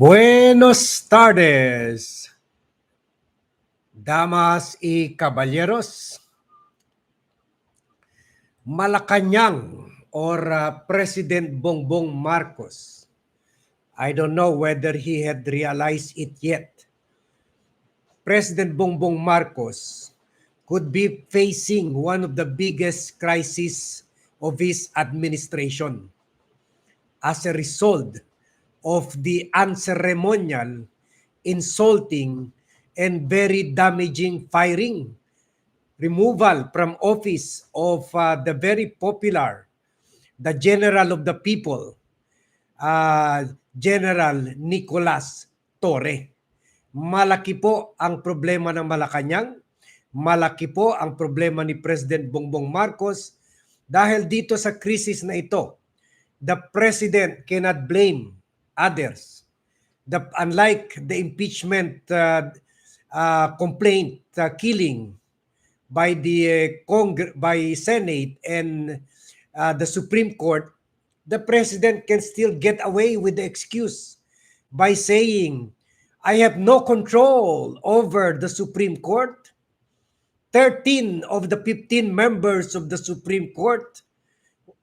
Buenos tardes, damas y caballeros. Malacanang or uh, President Bongbong Marcos. I don't know whether he had realized it yet. President Bongbong Marcos could be facing one of the biggest crises of his administration as a result of the unceremonial, insulting, and very damaging firing, removal from office of uh, the very popular, the General of the People, uh, General Nicolas Torre. Malaki po ang problema ng Malacanang, malaki po ang problema ni President Bongbong Marcos dahil dito sa krisis na ito, the President cannot blame others. The, unlike the impeachment uh, uh, complaint uh, killing by the uh, Cong- by Senate and uh, the Supreme Court, the president can still get away with the excuse by saying, "I have no control over the Supreme Court." 13 of the 15 members of the Supreme Court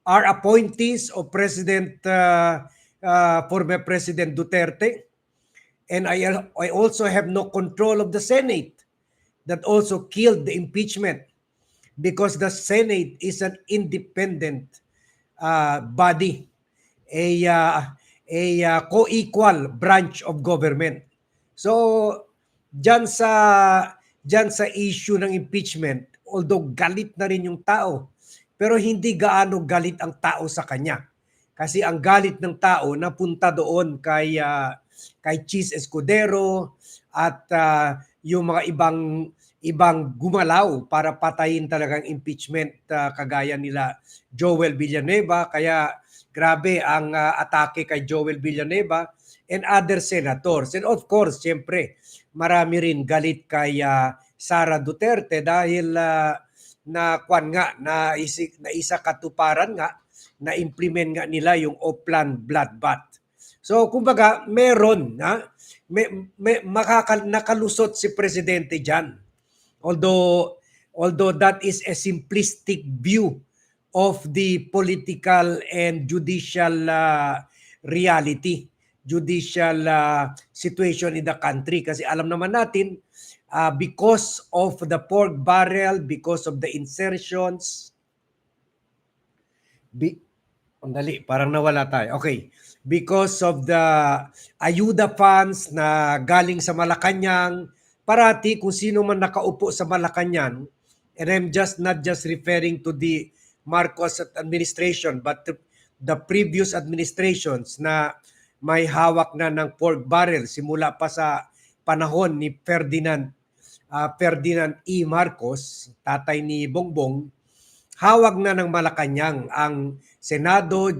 are appointees of President uh, uh, former President Duterte. And I, I also have no control of the Senate that also killed the impeachment because the Senate is an independent uh, body, a, uh, a uh, co-equal branch of government. So, dyan sa, dyan sa issue ng impeachment, although galit na rin yung tao, pero hindi gaano galit ang tao sa kanya kasi ang galit ng tao napunta doon kay uh, kay Cheese Escudero at uh, yung mga ibang ibang gumalaw para patayin talagang impeachment uh, kagaya nila Joel Villanueva. Kaya grabe ang uh, atake kay Joel Villanueva and other senators. And of course siyempre marami rin galit kay uh, Sara Duterte dahil uh, na kwan nga na, isi, na isa katuparan nga na implement nga nila yung Oplan bloodbath. So kumbaga meron ha may, may makaka, nakalusot si presidente diyan. Although although that is a simplistic view of the political and judicial uh, reality, judicial uh, situation in the country kasi alam naman natin uh, because of the pork barrel, because of the insertions, Andali, parang nawala tayo. Okay. Because of the ayuda funds na galing sa Malacanang, parati kung sino man nakaupo sa Malacanang, and I'm just not just referring to the Marcos administration, but the, the previous administrations na may hawak na ng pork barrel simula pa sa panahon ni Ferdinand uh, Ferdinand E. Marcos, tatay ni Bongbong, hawag na ng Malacanang ang Senado,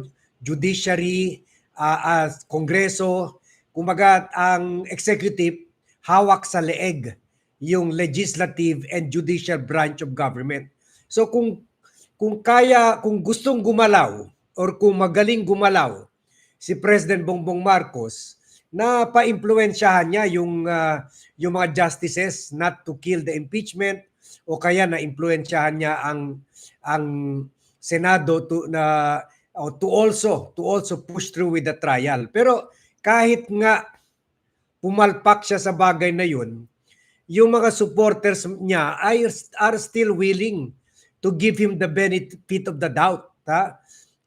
Judiciary, uh, uh, Kongreso, kumaga ang executive hawak sa leeg yung legislative and judicial branch of government. So kung kung kaya kung gustong gumalaw or kung magaling gumalaw si President Bongbong Marcos na paimpluwensyahan niya yung uh, yung mga justices not to kill the impeachment o kaya na impluwensyahan niya ang ang Senado to na uh, to also to also push through with the trial. Pero kahit nga pumalpak siya sa bagay na yun, yung mga supporters niya ay are still willing to give him the benefit of the doubt, ha?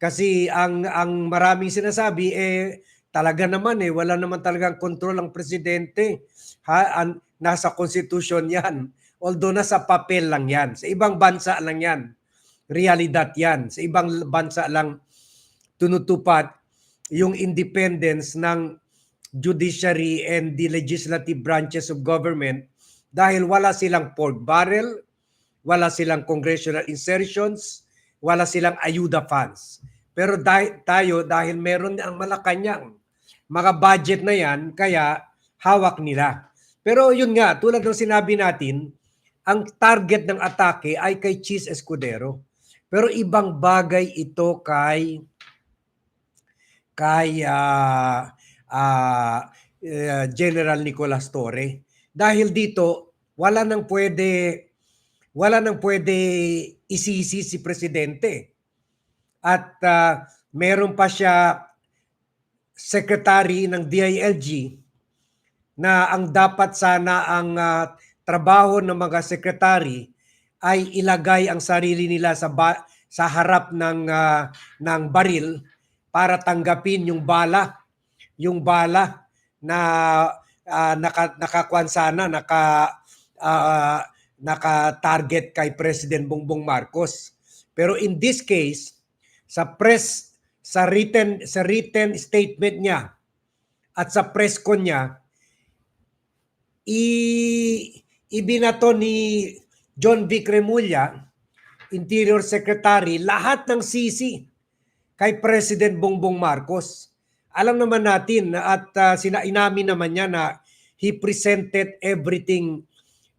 Kasi ang ang maraming sinasabi eh talaga naman eh wala naman talagang control ang presidente. Ha? An, nasa constitution 'yan. Although nasa papel lang 'yan. Sa ibang bansa lang 'yan realidad yan. Sa ibang bansa lang tunutupad yung independence ng judiciary and the legislative branches of government dahil wala silang pork barrel, wala silang congressional insertions, wala silang ayuda funds. Pero dahil, tayo, dahil meron ang Malacanang, mga budget na yan, kaya hawak nila. Pero yun nga, tulad ng sinabi natin, ang target ng atake ay kay Cheese Escudero. Pero ibang bagay ito kay kay uh, uh, General Nicolas Torre. Dahil dito, wala nang pwede wala nang pwede isisi si presidente. At uh, meron pa siya secretary ng DILG na ang dapat sana ang uh, trabaho ng mga secretary ay ilagay ang sarili nila sa ba- sa harap ng uh, ng baril para tanggapin yung bala yung bala na uh, naka nakakuan sana naka uh, naka-target kay President Bongbong Marcos. Pero in this case, sa press sa written sa written statement niya at sa press con niya i ibinato ni John Vic Remulla, Interior Secretary, lahat ng sisi kay President Bongbong Marcos. Alam naman natin na at uh, sina inamin naman niya na he presented everything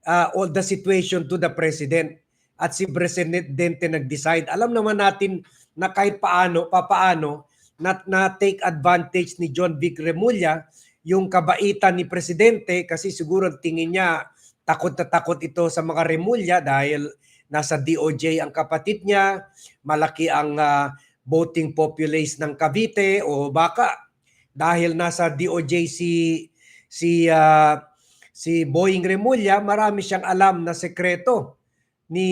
uh, all the situation to the president at si presidente nag-decide. Alam naman natin na kahit paano, papaano, na, na take advantage ni John Vic Remulla yung kabaitan ni presidente kasi siguro tingin niya takot na takot ito sa mga Remulla dahil nasa DOJ ang kapatid niya, malaki ang uh, voting population ng Cavite o baka dahil nasa DOJ si si uh, si Boying Remulla, marami siyang alam na sekreto ni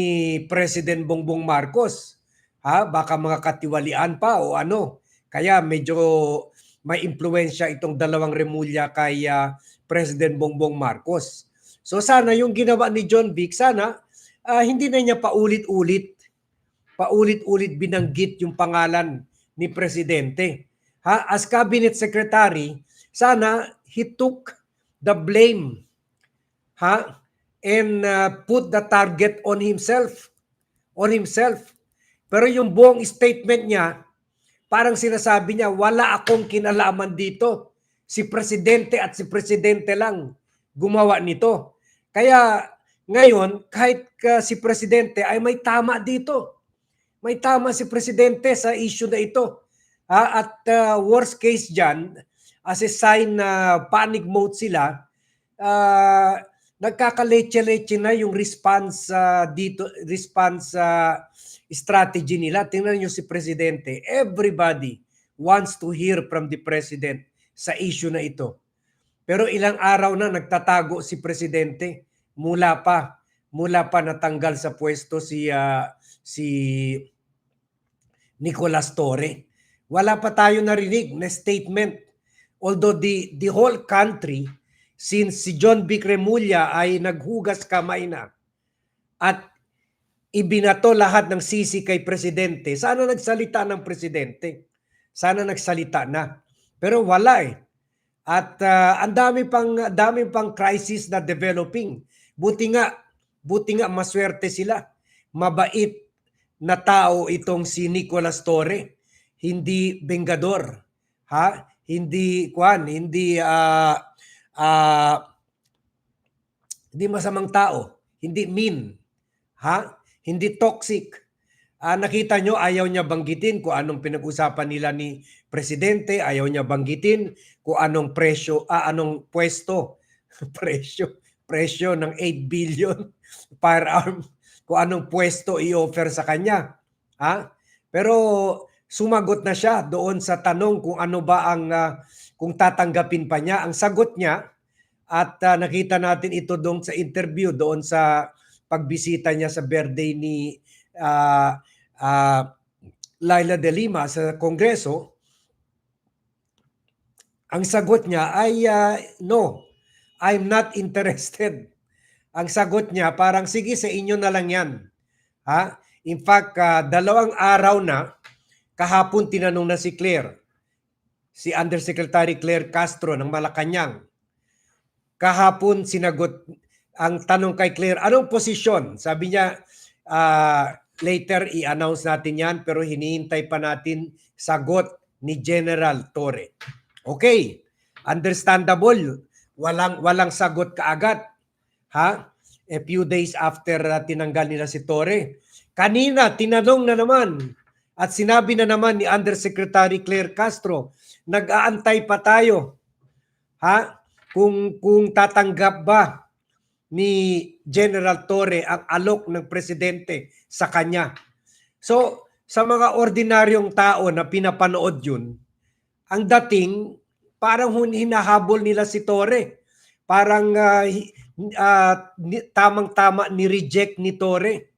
President Bongbong Marcos. Ha, baka mga katiwalian pa o ano. Kaya medyo may impluensya itong dalawang Remulla kay uh, President Bongbong Marcos. So sana yung ginawa ni John Vic, sana uh, hindi na niya paulit-ulit paulit-ulit binanggit yung pangalan ni Presidente. Ha, as cabinet secretary, sana he took the blame ha and uh, put the target on himself on himself. Pero yung buong statement niya parang sinasabi niya wala akong kinalaman dito. Si presidente at si presidente lang gumawa nito kaya ngayon kahit uh, si presidente ay may tama dito may tama si presidente sa issue na ito ha? at uh, worst case diyan as a sign na panic mode sila uh, nagkakaletse-letse na yung response uh, dito response uh, strategy nila. Tingnan niyo si presidente. Everybody wants to hear from the president sa issue na ito. Pero ilang araw na nagtatago si presidente mula pa mula pa natanggal sa pwesto si uh, si Nicolas Torre. Wala pa tayo narinig na statement although the the whole country since si John Vic Remulla ay naghugas kamay na at ibinato lahat ng sisi kay presidente, sana nagsalita ng presidente. Sana nagsalita na. Pero wala eh. At uh, ang dami pang dami pang crisis na developing. Buti nga, buti nga maswerte sila. Mabait na tao itong si Nicolas Torre. Hindi bengador. Ha? Hindi kwan, hindi uh, uh, hindi masamang tao, hindi mean, ha? Hindi toxic. Uh, nakita nyo, ayaw niya banggitin kung anong pinag-usapan nila ni Presidente, ayaw niya banggitin kung anong presyo, ah, anong pwesto, presyo, presyo ng 8 billion firearm, kung anong pwesto i-offer sa kanya. Ha? Pero sumagot na siya doon sa tanong kung ano ba ang uh, kung tatanggapin pa niya. Ang sagot niya, at uh, nakita natin ito doon sa interview, doon sa pagbisita niya sa birthday ni uh, uh, Laila de Lima sa Kongreso, ang sagot niya ay uh, no, I'm not interested. Ang sagot niya parang sige sa inyo na lang yan. Ha? In fact, uh, dalawang araw na kahapon tinanong na si Claire si Undersecretary Claire Castro ng Malacanang. Kahapon sinagot ang tanong kay Claire, anong posisyon? Sabi niya, uh, later i-announce natin yan pero hinihintay pa natin sagot ni General Torre. Okay, understandable. Walang walang sagot kaagad. Ha? A few days after uh, tinanggal nila si Torre. Kanina tinanong na naman at sinabi na naman ni Undersecretary Claire Castro, nag-aantay pa tayo. Ha? kung kung tatanggap ba ni General Torre ang alok ng presidente sa kanya. So, sa mga ordinaryong tao na pinapanood yun, ang dating parang hinahabol nila si Torre. Parang ah, ni- tamang-tama ni-reject ni Torre.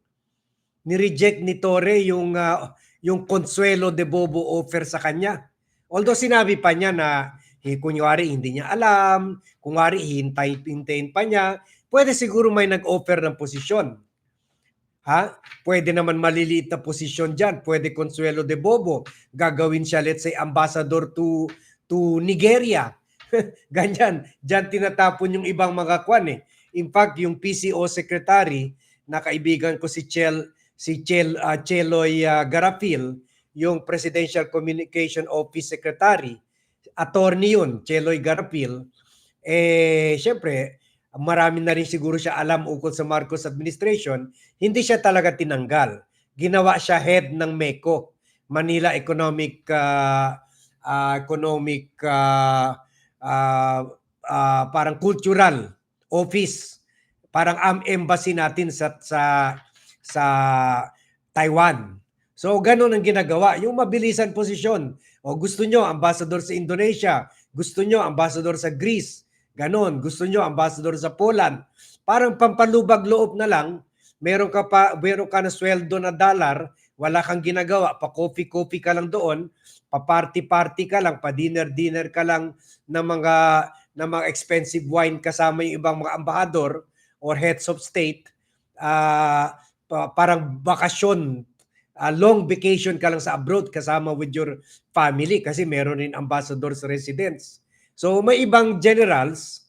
Ni-reject ni Torre yung ah, yung Consuelo de Bobo offer sa kanya. Although sinabi pa niya na eh, kunyari hindi niya alam, kunyari hintay hintayin pa niya, pwede siguro may nag-offer ng posisyon. Ha? Pwede naman maliliit na posisyon diyan, pwede Consuelo de Bobo, gagawin siya let's say ambassador to to Nigeria. Ganyan, diyan tinatapon yung ibang mga kwan eh. In fact, yung PCO secretary na kaibigan ko si Chel si Chel ah, Cheloy ah, Garapil, yung Presidential Communication Office Secretary, attorney yun, Cheloy Garapil, eh, syempre, marami na rin siguro siya alam ukol sa Marcos administration, hindi siya talaga tinanggal. Ginawa siya head ng MECO, Manila Economic ah, ah, Economic ah, ah, ah, parang cultural office, parang am embassy natin sa sa sa Taiwan. So ganun ang ginagawa, yung mabilisan posisyon. O gusto nyo ambassador sa Indonesia, gusto nyo ambassador sa Greece, Ganon, gusto nyo ambassador sa Poland. Parang pampalubag loob na lang, meron ka pa meron ka na sweldo na dollar, wala kang ginagawa, pa coffee-coffee ka lang doon, pa party-party ka lang, pa dinner-dinner ka lang ng mga ng mga expensive wine kasama yung ibang mga ambahador or heads of state. pa- parang bakasyon, ah, long vacation ka lang sa abroad kasama with your family kasi meron rin ambassadors residence. So may ibang generals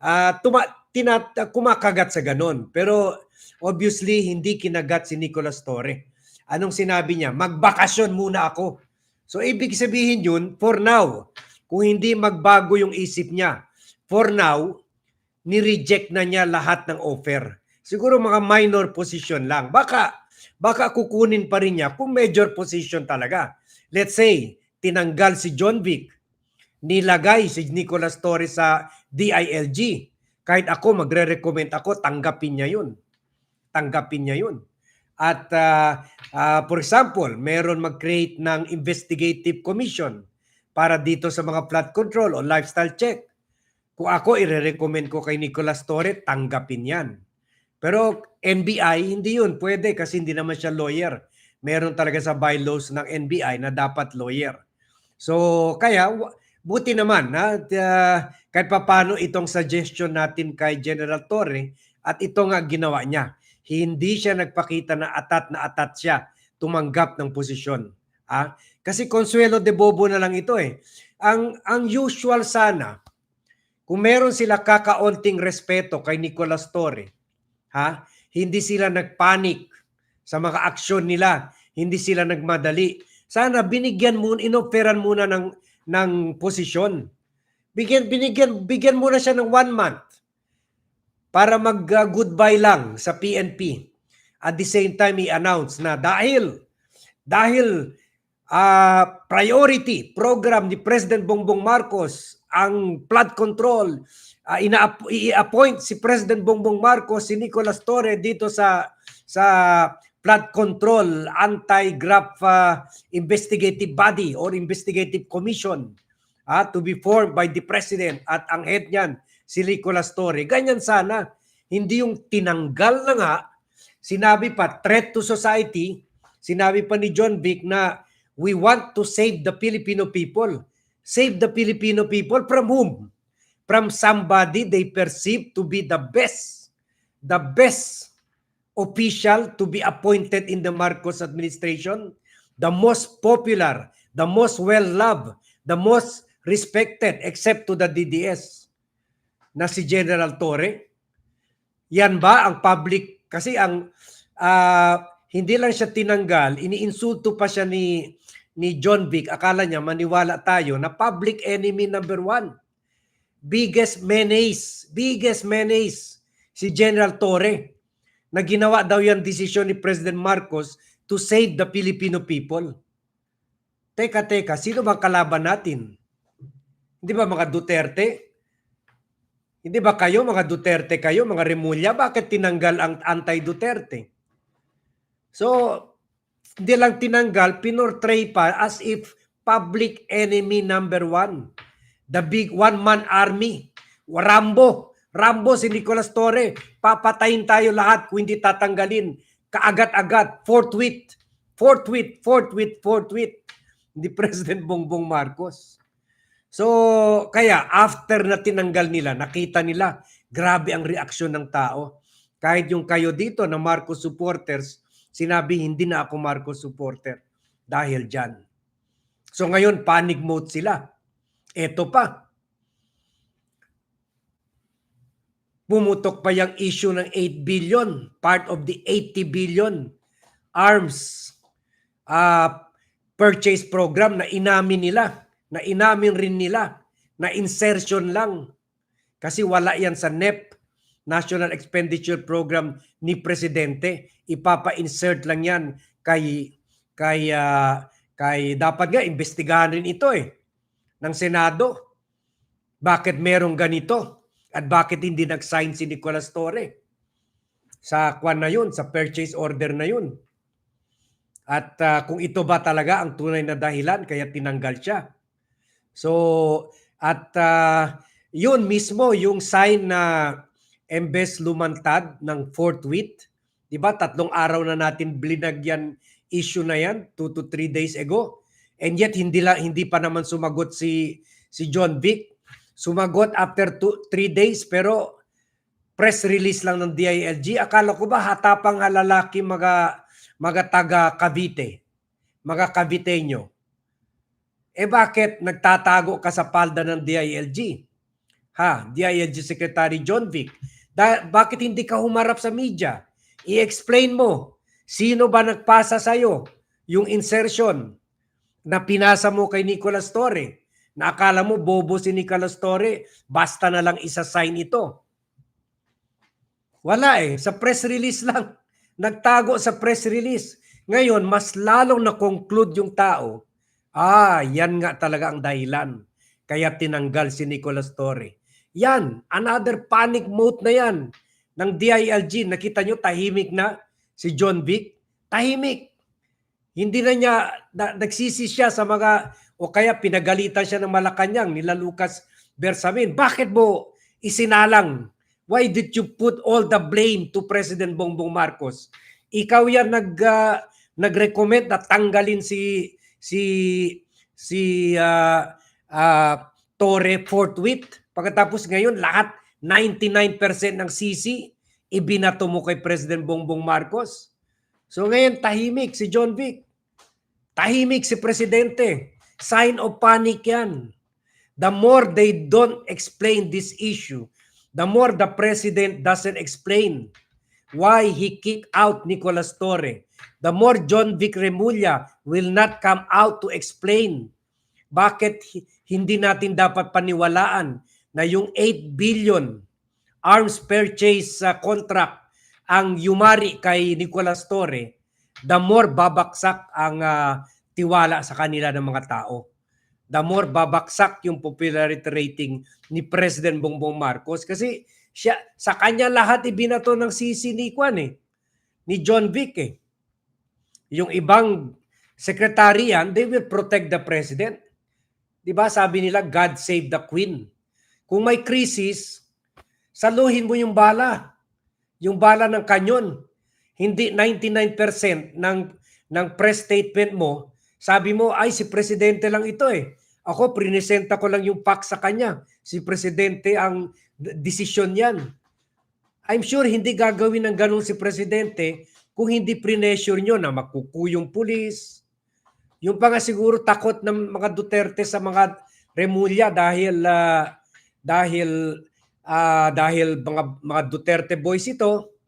ah tuma, tinat, kumakagat sa ganon. Pero obviously hindi kinagat si Nicolas Torre. Anong sinabi niya? Magbakasyon muna ako. So ibig sabihin yun, for now, kung hindi magbago yung isip niya, for now, ni-reject na niya lahat ng offer. Siguro mga minor position lang. Baka baka kukunin pa rin niya kung major position talaga. Let's say, tinanggal si John Vic, nilagay si Nicolas Torres sa DILG. Kahit ako, magre-recommend ako, tanggapin niya yun. Tanggapin niya yun. At ah, ah, for example, meron mag-create ng investigative commission para dito sa mga flood control o lifestyle check. Kung ako, ire-recommend ko kay Nicolas Torre, tanggapin yan. Pero NBI, hindi yun. Pwede kasi hindi naman siya lawyer. Meron talaga sa bylaws ng NBI na dapat lawyer. So, kaya, buti naman, ha? At, ah, kahit papano itong suggestion natin kay General Torre at ito nga ginawa niya. Hindi siya nagpakita na atat na atat siya tumanggap ng posisyon. Ah, kasi Consuelo de Bobo na lang ito eh. Ang ang usual sana kung meron sila kakaunting respeto kay Nicolas Torre, ha? Hindi sila nagpanik sa mga aksyon nila, hindi sila nagmadali. Sana binigyan muna, inoferan muna ng ng posisyon. Bigyan binigyan bigyan muna siya ng one month para mag-goodbye lang sa PNP. At the same time, i-announce na dahil dahil ah, priority program ni President Bongbong Marcos ang flood control, ah, ina i-appoint si President Bongbong Marcos si Nicolas Torre dito sa sa flood control anti-graft ah, investigative body or investigative commission ah, to be formed by the President at ang head niyan si Nicolas Torre. Ganyan sana. Hindi yung tinanggal na nga, sinabi pa threat to society, sinabi pa ni John Vic na we want to save the Filipino people. Save the Filipino people from whom? From somebody they perceive to be the best, the best official to be appointed in the Marcos administration, the most popular, the most well-loved, the most respected except to the DDS na si General Torre. Yan ba ang public kasi ang ah, hindi lang siya tinanggal, iniinsulto pa siya ni ni John Vic. Akala niya maniwala tayo na public enemy number one. Biggest menace, biggest menace si General Torre na ginawa daw yan desisyon ni President Marcos to save the Filipino people. Teka, teka, sino bang kalaban natin? Hindi ba mga Duterte? Hindi ba kayo, mga Duterte kayo, mga Remulla, bakit tinanggal ang anti-Duterte? So, hindi lang tinanggal, pinortray pa as if public enemy number one. The big one-man army. Rambo. Rambo si Nicolas Torre. Papatayin tayo lahat kung hindi tatanggalin. Kaagat-agat. Forthwith. Forthwith. Forthwith. Forthwith. Hindi President Bongbong Marcos. So, kaya after na tinanggal nila, nakita nila, grabe ang reaksyon ng tao. Kahit yung kayo dito na Marcos supporters, sinabi hindi na ako Marcos supporter dahil dyan. So ngayon, panic mode sila. Eto pa. Pumutok pa yung issue ng 8 billion, part of the 80 billion arms uh, purchase program na inamin nila, na inamin rin nila, na insertion lang. Kasi wala yan sa NEP, National Expenditure Program ni Presidente. Ipapa-insert lang yan kay, kay, uh, kay dapat nga investigahan rin ito eh ng Senado. Bakit merong ganito? At bakit hindi nag-sign si Nicolas Torre? Sa kwan na yun, sa purchase order na yun. At uh, kung ito ba talaga ang tunay na dahilan kaya tinanggal siya. So, at uh, yun mismo yung sign na embes lumantad ng forthwith. Di ba? Tatlong araw na natin blinagyan issue na yan, 2 to 3 days ago. And yet, hindi, la, hindi pa naman sumagot si, si John Vic. Sumagot after 3 days pero press release lang ng DILG. Akala ko ba hatapang lalaki mga, mga taga Cavite, mga Caviteño. Eh bakit nagtatago ka sa palda ng DILG? Ha, DILG Secretary John Vic. Da- bakit hindi ka humarap sa media? I-explain mo, sino ba nagpasa sa'yo yung insertion na pinasa mo kay Nicolas Torre? Na akala mo bobo si Nicolas Torre, basta na lang isa-sign ito. Wala eh, sa press release lang. Nagtago sa press release. Ngayon, mas lalong na-conclude yung tao, ah, yan nga talaga ang dahilan. Kaya tinanggal si Nicolas Torre. Yan, another panic mode na yan ng DILG. Nakita nyo, tahimik na si John Vic. Tahimik. Hindi na niya, na, nagsisi siya sa mga, o kaya pinagalitan siya ng Malacanang nila Lucas Bersamin. Bakit mo isinalang? Why did you put all the blame to President Bongbong Marcos? Ikaw yan nag, uh, nag-recommend na tanggalin si si si uh, uh, Torre forthwith. Pagkatapos ngayon, lahat 99% ng CC ibinato mo kay President Bongbong Marcos. So ngayon, tahimik si John Vic. Tahimik si Presidente. Sign of panic yan. The more they don't explain this issue, the more the President doesn't explain why he kicked out Nicolas Torre, the more John Vic Remulla will not come out to explain bakit hindi natin dapat paniwalaan na yung 8 billion arms purchase uh, contract ang yumari kay Nicolas Torre, the more babaksak ang uh, tiwala sa kanila ng mga tao. The more babaksak yung popularity rating ni President Bongbong Marcos kasi siya sa kanya lahat ibinato ng sisi ni Kwan eh, ni John Vic eh. Yung ibang secretary yan, they will protect the president. 'Di ba? Sabi nila God save the queen. Kung may crisis, saluhin mo yung bala. Yung bala ng kanyon. Hindi 99% ng ng press statement mo, sabi mo ay si presidente lang ito eh. Ako prinesenta ko lang yung fact sa kanya. Si presidente ang desisyon yan. I'm sure hindi gagawin ng ganun si presidente kung hindi pressure nyo na makukuyong pulis. Yung pa nga siguro takot ng mga Duterte sa mga Remulla dahil uh, dahil uh, dahil mga mga Duterte boys ito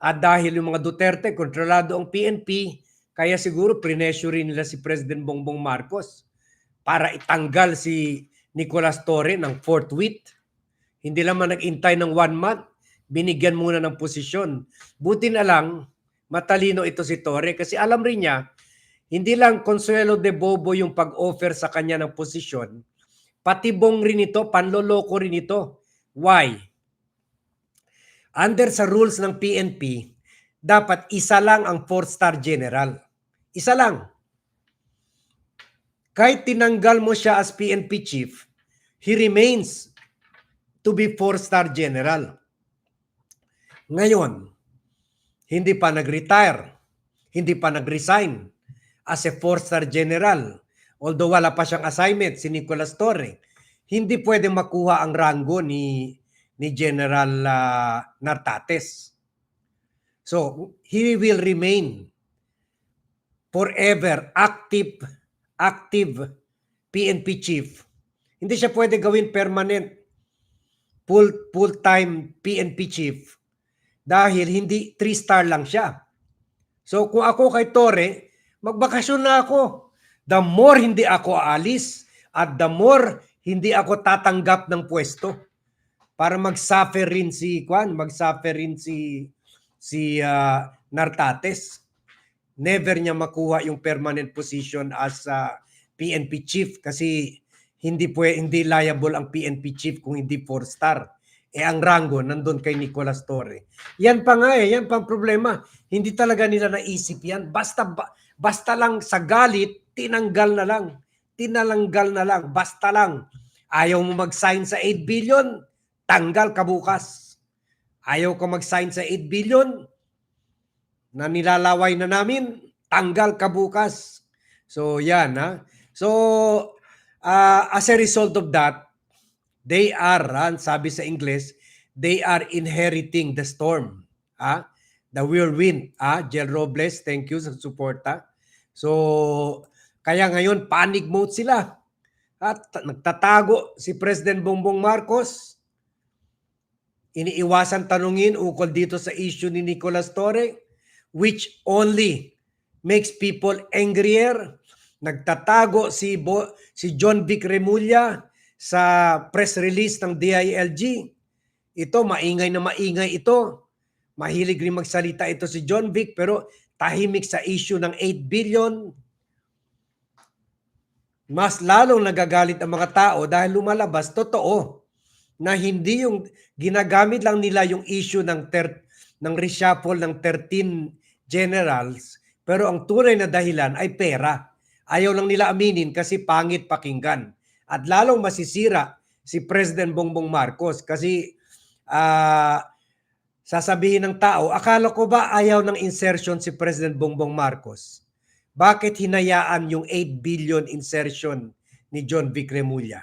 at dahil yung mga Duterte kontrolado ang PNP kaya siguro pressure nila si President Bongbong Marcos para itanggal si Nicolas Torre ng forthwith. Hindi naman nag-intay ng one month, binigyan muna ng posisyon. Buti na lang, matalino ito si Torre kasi alam rin niya, hindi lang Consuelo de Bobo yung pag-offer sa kanya ng posisyon, pati bong rin ito, panloloko rin ito. Why? Under sa rules ng PNP, dapat isa lang ang four-star general. Isa lang. Kahit tinanggal mo siya as PNP chief, he remains to be four-star general. Ngayon, hindi pa nag-retire, hindi pa nag-resign as a four-star general. Although wala pa siyang assignment, si Nicolas Torre, hindi pwede makuha ang rango ni ni General ah, Nartates. So, he will remain forever active active PNP chief. Hindi siya pwede gawin permanent full full-time PNP chief dahil hindi 3 star lang siya. So kung ako kay Tore, magbakasyon na ako. The more hindi ako aalis at the more hindi ako tatanggap ng pwesto para mag-suffer rin si Kwan, mag-suffer rin si si ah, Nartates. Never niya makuha yung permanent position as ah, PNP chief kasi hindi pwe, hindi liable ang PNP chief kung hindi 4 star. Eh ang rango nandun kay Nicolas Torre. Yan pa nga eh, yan pa ang problema. Hindi talaga nila naisip yan. Basta ba- basta lang sa galit, tinanggal na lang. Tinalanggal na lang, basta lang. Ayaw mo mag-sign sa 8 billion, tanggal ka bukas. Ayaw ko mag-sign sa 8 billion, na nilalaway na namin, tanggal ka bukas. So yan ha. So uh, as a result of that, they are, ah, sabi sa English, they are inheriting the storm. Ah, the whirlwind. Ah, Jel Robles, thank you sa suporta. So, kaya ngayon panic mode sila. At nagtatago si President Bongbong Marcos. Iniiwasan tanungin ukol dito sa issue ni Nicolas Torre which only makes people angrier. Nagtatago si Bo, si John Vic Remulla sa press release ng DILG. Ito maingay na maingay ito. Mahilig rin magsalita ito si John Vic pero tahimik sa issue ng 8 billion. Mas lalong nagagalit ang mga tao dahil lumalabas totoo na hindi yung ginagamit lang nila yung issue ng ter, ng reshuffle ng 13 generals pero ang tunay na dahilan ay pera. Ayaw lang nila aminin kasi pangit pakinggan. At lalong masisira si President Bongbong Marcos kasi ah, sasabihin ng tao, akala ko ba ayaw ng insertion si President Bongbong Marcos? Bakit hinayaan yung 8 billion insertion ni John Vic Remulla?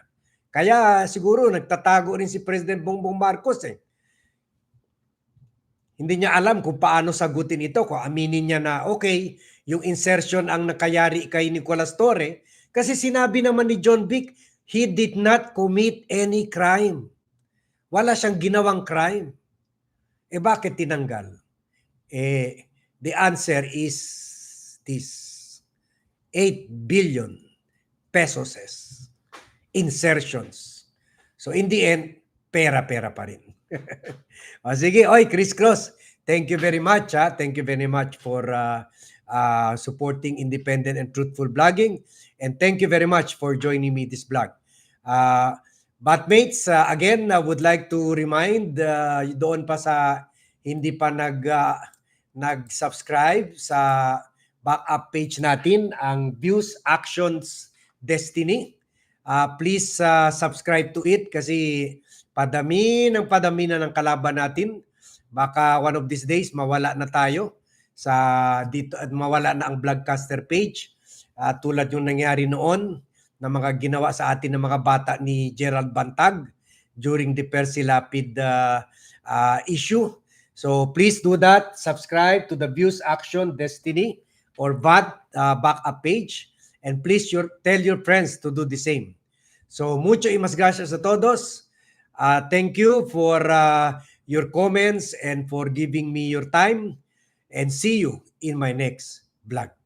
Kaya siguro nagtatago rin si President Bongbong Marcos eh. Hindi niya alam kung paano sagutin ito. Kung aminin niya na okay, yung insertion ang nakayari kay Nicolas Torre. Kasi sinabi naman ni John Vic, he did not commit any crime. Wala siyang ginawang crime. Eh bakit tinanggal? Eh, the answer is this. 8 billion pesos insertions. So in the end, pera-pera pa rin. O sige, oy, Chris Cross, thank you very much. Ha? Thank you very much for uh, uh, supporting independent and truthful blogging. And thank you very much for joining me this blog. Uh, Batmates, uh, again, I would like to remind uh, doon pa sa hindi pa nag uh, nag-subscribe sa backup page natin ang Views Actions Destiny. Uh, please uh, subscribe to it kasi padami ng padami na ng kalaban natin. Baka one of these days mawala na tayo sa dito at mawala na ang Vlogcaster page. Uh, tulad yung nangyari noon na mga ginawa sa atin ng mga bata ni Gerald Bantag during the Percy Lapid uh, uh, issue. So please do that. Subscribe to the Views Action Destiny or VAD uh, backup page. And please your, tell your friends to do the same. So mucho y mas gracias a todos. Uh, thank you for uh, your comments and for giving me your time. And see you in my next vlog.